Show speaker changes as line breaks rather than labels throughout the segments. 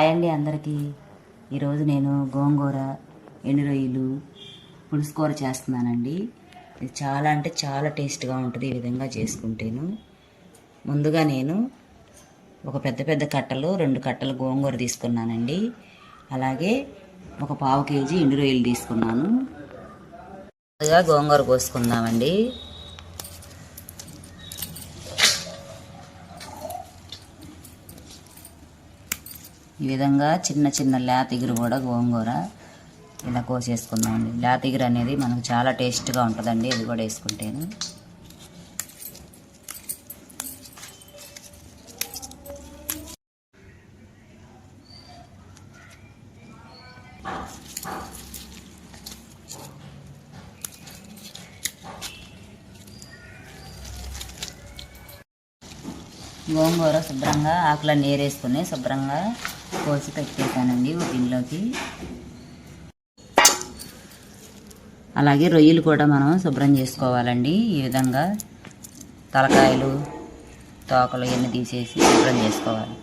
Hi అండి అందరికీ. ఈరోజు నేను గోంగూర ఎండు రొయ్యలు పులుసుకూర చేస్తున్నానండి. ఇది చాలా అంటే చాలా టేస్ట్గా ఉంటుంది ఈ విధంగా చేసుకుంటేను. ముందుగా నేను ఒక పెద్ద పెద్ద కట్టలు రెండు కట్టలు గోంగూర తీసుకున్నానండి. అలాగే ఒక పావు కేజీ ఎండు రొయ్యలు తీసుకున్నాను. ముందుగా గోంగూర కోసుకుందామండి. ఈ విధంగా చిన్న చిన్న లేతగిరి కూడా గోంగూర ఇలా కోసేసుకుందామండి. లేతగిరి అనేది మనకు చాలా టేస్ట్గా ఉంటుందండి ఇది కూడా వేసుకుంటేను. గోంగూర శుభ్రంగా ఆకుల నీరేసుకుని శుభ్రంగా కోసి పెట్టేశానండి ఒక గిన్నెలోకి అలాగే రొయ్యలు కూడా మనం శుభ్రం చేసుకోవాలండి. ఈ విధంగా తలకాయలు తోకలు ఇవన్నీ తీసేసి శుభ్రం చేసుకోవాలి.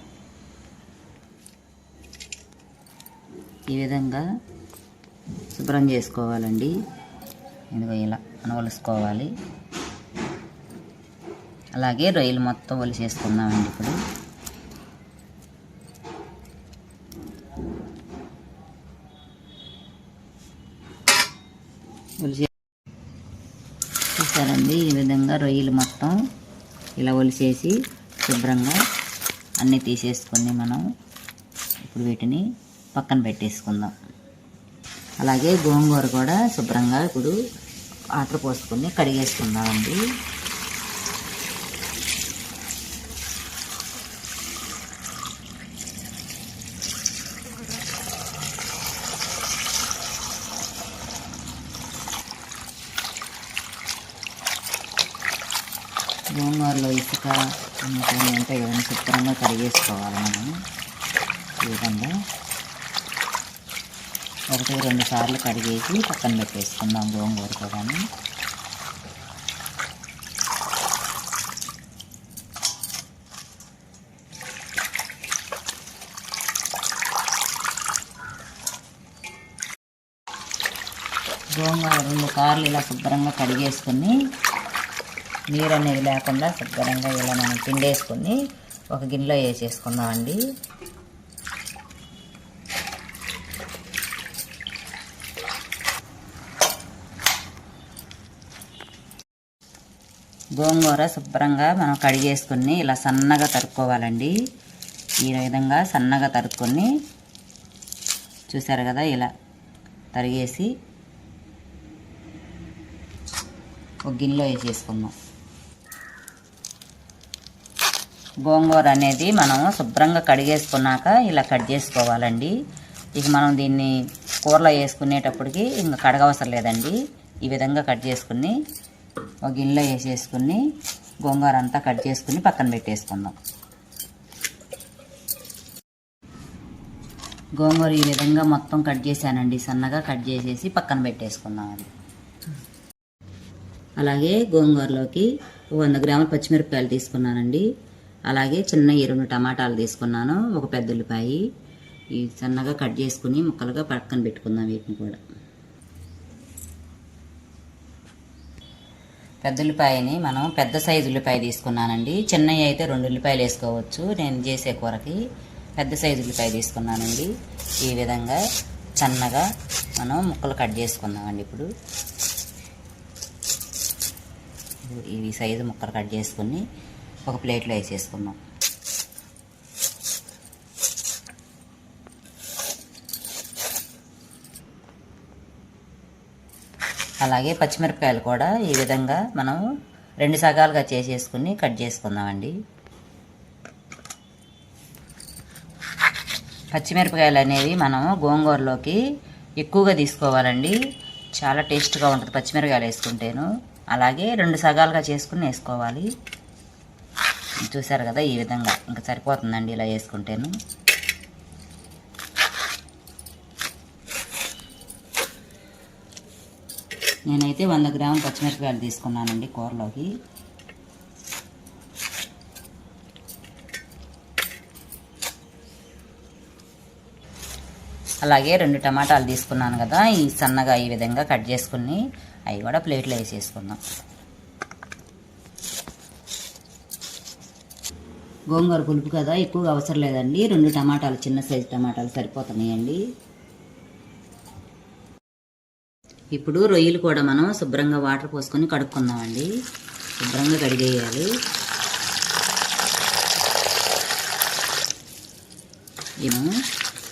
ఈ విధంగా శుభ్రం చేసుకోవాలండి. ఇదిగో ఇలా అనవలుసుకోవాలి. అలాగే రొయ్యలు మొత్తం ఒలిసేసుకుందామండి ఇప్పుడు. చూసారండి ఈ విధంగా రొయ్యలు మొత్తం ఇలా ఒలిసేసి శుభ్రంగా అన్నీ తీసేసుకొని మనం. ఇప్పుడు వీటిని పక్కన పెట్టేసుకుందాం. అలాగే గోంగూర కూడా శుభ్రంగా ఇప్పుడు ఆత్ర పోసుకొని కడిగేసుకుందామండి. గోంగూరలో ఇసుక ఇంకా ఉంటాయి కదండి శుభ్రంగా కడిగేసుకోవాలి మనం. ఈ విధంగా ఒకటి రెండు సార్లు కడిగేసి పక్కన పెట్టేసుకుందాం గోంగూర కూడా గోంగూర రెండు సార్లు ఇలా శుభ్రంగా కడిగేసుకుని నీరు అనేది లేకుండా శుభ్రంగా ఇలా మనం పిండేసుకుని ఒక గిన్నెలో వేసేసుకుందామండి. గోంగూర శుభ్రంగా మనం కడిగేసుకుని ఇలా సన్నగా తరుక్కోవాలండి. ఈ విధంగా సన్నగా తరుక్కొని చూసారు కదా ఇలా తరిగేసి ఒక గిన్నెలో వేసేసుకుందాం. గోంగూర అనేది మనం శుభ్రంగా కడిగేసుకున్నాక ఇలా కట్ చేసుకోవాలండి. ఇక మనం దీన్ని కూరలో వేసుకునేటప్పటికి ఇంకా కడగవసరం లేదండి. ఈ విధంగా కట్ చేసుకుని ఒక గిన్నెలో వేసేసుకుని గోంగూర అంతా కట్ చేసుకుని పక్కన పెట్టేసుకుందాం. గోంగూర ఈ విధంగా మొత్తం కట్ చేశానండి. సన్నగా కట్ చేసేసి పక్కన పెట్టేసుకుందాం అది. అలాగే గోంగూరలోకి వంద గ్రాముల పచ్చిమిరపకాయలు తీసుకున్నానండి. అలాగే చిన్న ఈ రెండు టమాటాలు తీసుకున్నాను ఒక పెద్ద ఉల్లిపాయ. ఈ సన్నగా కట్ చేసుకుని ముక్కలుగా పక్కన పెట్టుకుందాం వీటిని కూడా. పెద్ద ఉల్లిపాయని మనం పెద్ద సైజు ఉల్లిపాయ తీసుకున్నానండి. చిన్నవి అయితే రెండు ఉల్లిపాయలు వేసుకోవచ్చు. నేను చేసే కూరకి పెద్ద సైజు ఉల్లిపాయ తీసుకున్నానండి. ఈ విధంగా సన్నగా మనం ముక్కలు కట్ చేసుకుందామండి ఇప్పుడు. ఇవి సైజు ముక్కలు కట్ చేసుకుని ఒక ప్లేట్లో వేసేసుకుందాం. అలాగే పచ్చిమిరపకాయలు కూడా ఈ విధంగా మనం రెండు సగాలుగా చేసేసుకుని కట్ చేసుకుందామండి. పచ్చిమిరపకాయలు అనేవి మనం గోంగూరలోకి ఎక్కువగా తీసుకోవాలండి. చాలా టేస్ట్గా ఉంటుంది పచ్చిమిరపకాయలు వేసుకుంటేను. అలాగే రెండు సగాలుగా చేసుకుని వేసుకోవాలి. చూసారు కదా ఈ విధంగా. ఇంకా సరిపోతుందండి ఇలా వేసుకుంటేను. నేనైతే వంద గ్రాములు పచ్చిమిరపకాయలు తీసుకున్నానండి కూరలోకి. అలాగే రెండు టమాటాలు తీసుకున్నాను కదా ఈ సన్నగా ఈ విధంగా కట్ చేసుకుని అవి కూడా ప్లేట్లో వేసేసుకుందాం. గోంగూర పులుపు కదా ఎక్కువగా అవసరం లేదండి. రెండు టమాటాలు చిన్న సైజు టమాటాలు సరిపోతున్నాయండి. ఇప్పుడు రొయ్యలు కూడా మనం శుభ్రంగా వాటర్ పోసుకొని కడుక్కుందామండి. శుభ్రంగా కడిగేయాలి. నేను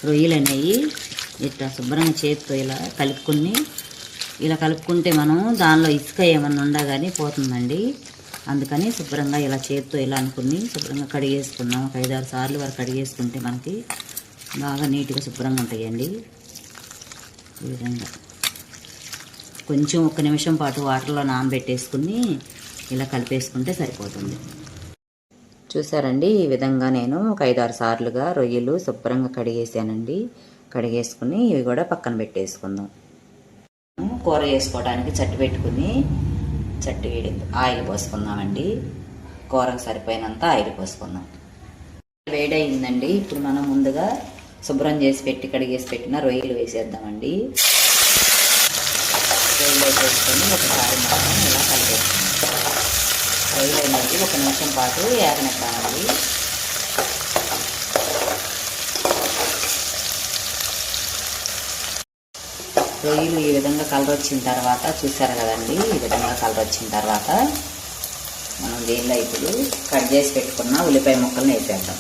రొయ్యలు అనేవి ఇట్లా శుభ్రంగా చేతితో ఇలా కలుపుకుని ఇలా కలుపుకుంటే మనం దానిలో ఇసుక ఏమన్నా ఉండా కానీ పోతుందండి. అందుకని శుభ్రంగా ఇలా చేతితో ఇలా అనుకుని శుభ్రంగా కడిగేసుకున్నాం. ఒక ఐదారు సార్లు వరకు కడిగేసుకుంటే మనకి బాగా నీట్గా శుభ్రంగా ఉంటాయండి. ఈ విధంగా. కొంచెం ఒక నిమిషం పాటు వాటర్లో నానబెట్టేసుకుని ఇలా కలిపేసుకుంటే సరిపోతుంది. చూసారండి? ఈ విధంగా నేను ఒక ఐదారు సార్లుగా రొయ్యలు శుభ్రంగా కడిగేసానండి. కడిగేసుకుని ఇవి కూడా పక్కన పెట్టేసుకుందాం. కూర చేసుకోవడానికి చట్టు పెట్టుకుని చట్టి వేడి ఆయిల్ పోసుకుందామండి. కూరకు సరిపోయినంత ఆయిల్ పోసుకుందాం. వేడయిందండి. ఇప్పుడు మనం ముందుగా శుభ్రం చేసి పెట్టి కడిగేసి పెట్టిన రొయ్యలు వేసేద్దామండి. రొయ్యలు వేసేసుకొని ఒకసారి మనం ఇలా కలిపేస్తాం రొయ్యలు అనేది ఒక నిమిషం పాటు ఏగనిద్దామండి రొయ్యలు ఈ విధంగా కలర్ వచ్చిన తర్వాత చూసారు కదండి ఈ విధంగా కలర్ వచ్చిన తర్వాత మనం దీనిలో ఇప్పుడు కట్ చేసి పెట్టుకున్న ఉల్లిపాయ ముక్కలను వేసేద్దాం.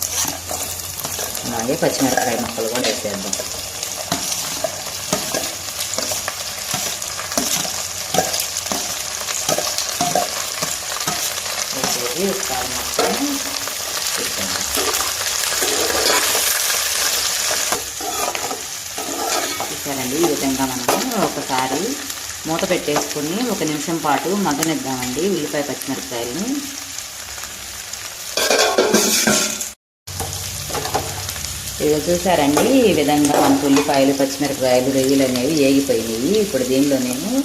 అలాగే పచ్చిమిరపకాయ ముక్కలు కూడా వేసేద్దాం. వేసేది ఒకసారి మొత్తం చూసారండి ఈ విధంగా మనం ఒకసారి మూత పెట్టేసుకుని ఒక నిమిషం పాటు మగ్గనిద్దామండి. ఉల్లిపాయ పచ్చిమిరపకాయలని. ఇది చూసారండి ఈ విధంగా మనకు ఉల్లిపాయలు పచ్చిమిరపకాయలు రొయ్యలు అనేవి ఏగిపోయినాయి. ఇప్పుడు దీనిలో నేను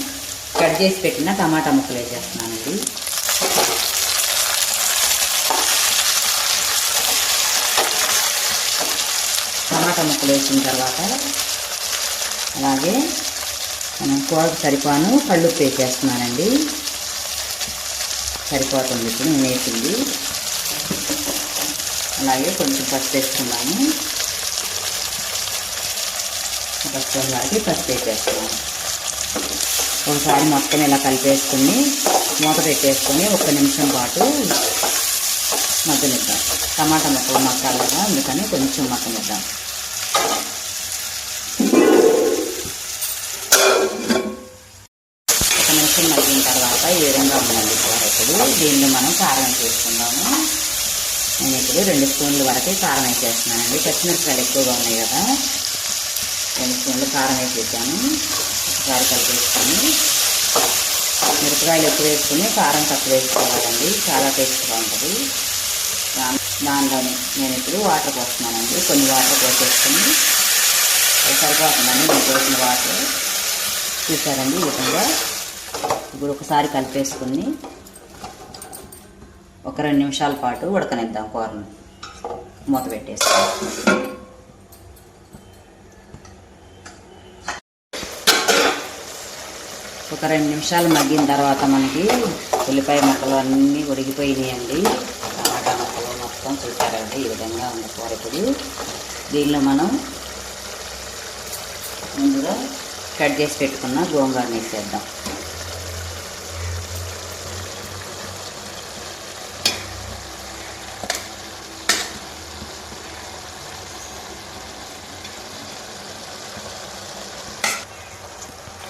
కట్ చేసి పెట్టిన టమాటా ముక్కలు వేసేస్తున్నానండి. టమాటా ముక్కలు వేసిన తర్వాత అలాగే మనం కూరకు సరిపాను కళ్ళు వేసేస్తున్నానండి సరిపోతుంది ఇప్పుడు నేను వేసింది. అలాగే కొంచెం పసుపు వేసుకున్నాను. పసుపు అలాగే పసుపు వేసేస్తున్నాను ఒకసారి మొత్తం ఇలా కలిపేసుకుని మూత పెట్టేసుకొని ఒక నిమిషం పాటు మగ్గనిద్దాం. టమాటా ముక్కలు మగ్గాలి అందుకని కొంచెం మగ్గనిద్దాం. తర్వాత ఈ విధంగా ఉందండి కూర ఇప్పుడు దీన్ని మనం కారం వేసేసుకుందాము నేను ఇప్పుడు రెండు స్పూన్లు వరకే కారం వేసేస్తున్నానండి. పచ్చిమిరపకాయలు ఎక్కువగా ఉన్నాయి కదా. రెండు స్పూన్లు కారం వేసేసాను. ఒకసారి కలిపేసుకొని మిరపకాయలు ఎక్కువ వేసుకుని కారం తక్కువ వేసుకోవాలండి. చాలా టేస్ట్గా ఉంటుంది. దాని దానిలోనే నేను ఇప్పుడు వాటర్ పోస్తున్నానండి. కొన్ని వాటర్ పోసేసుకుని సరిపోతుందండి. నేను పోసిన వాటర్ చూసారండి ఈ విధంగా. ఇప్పుడు ఒకసారి కలిపేసుకుని ఒక రెండు నిమిషాల పాటు ఉడకనిద్దాం కూరను. మూత పెట్టేసుకుందాం ఒక రెండు నిమిషాలు మగ్గిన తర్వాత మనకి ఉల్లిపాయ ముక్కలు అన్నీ ఉడికిపోయినాయండి. టమాటా ముక్కలు మొత్తం చూసారండి ఈ విధంగా ఉంది కూర ఇప్పుడు. దీనిలో మనం ముందుగా కట్ చేసి పెట్టుకున్న గోంగూరని వేసేద్దాం.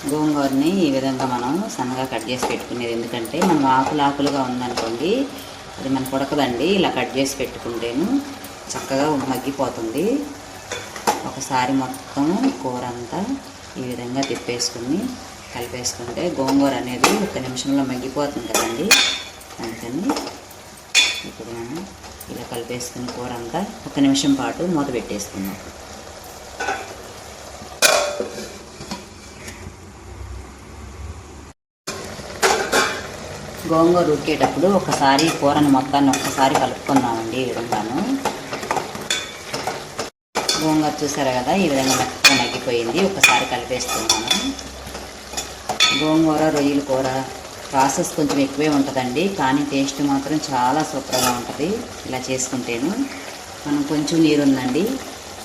గోంగూరని ఈ విధంగా మనం సన్నగా కట్ చేసి పెట్టుకునేది. ఎందుకంటే మనం ఆకులు ఆకులుగా ఉందనుకోండి అది మనకు ఉడకదండి ఇలా కట్ చేసి పెట్టుకుంటేను చక్కగా మగ్గిపోతుంది. ఒకసారి మొత్తం కూర అంతా ఈ విధంగా తిప్పేసుకుని కలిపేసుకుంటే గోంగూర అనేది ఒక నిమిషంలో మగ్గిపోతుంది కదండి. అందుకని ఇప్పుడు మనం ఇలా కలిపేసుకుని కూర అంతా ఒక నిమిషం పాటు మూత పెట్టేసుకుందాం. గోంగూర ఉడికేటప్పుడు ఒకసారి కూరని మొత్తాన్ని ఒక్కసారి కలుపుకుందామండి ఈ విధంగాను. గోంగూర చూసారు కదా ఈ విధంగా మెత్తగా మగ్గిపోయింది ఒకసారి కలిపేస్తున్నాను. గోంగూర రొయ్యల కూర ప్రాసెస్ కొంచెం ఎక్కువే ఉంటుందండి కానీ టేస్ట్ మాత్రం చాలా సూపర్గా ఉంటుంది ఇలా చేసుకుంటేను. మనం కొంచెం నీరు ఉందండి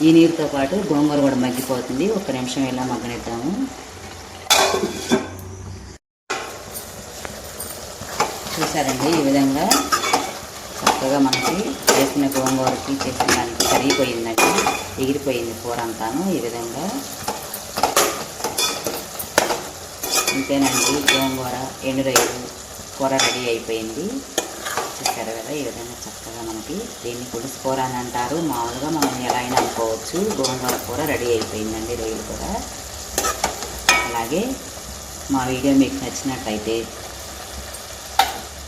ఈ నీరుతో పాటు గోంగూర కూడా మగ్గిపోతుంది. ఒక నిమిషం ఇలా మగ్గనిద్దాము. చూసారండి ఈ విధంగా. చక్కగా మనకి చేసిన గోంగూరకి చేసిన దానికి కరిగిపోయిందండి. ఎగిరిపోయింది కూర అంతాను ఈ విధంగా. అంతేనండి గోంగూర ఎండు రైలు కూర రెడీ అయిపోయింది. చూసారు కదా ఈ విధంగా చక్కగా మనకి దీన్ని పులుసు కూర అని అంటారు. మామూలుగా మనం ఎలా అయినా అనుకోవచ్చు. గోంగూర కూర రెడీ అయిపోయిందండి రొయ్యలు కూర. అలాగే మా వీడియో మీకు నచ్చినట్లయితే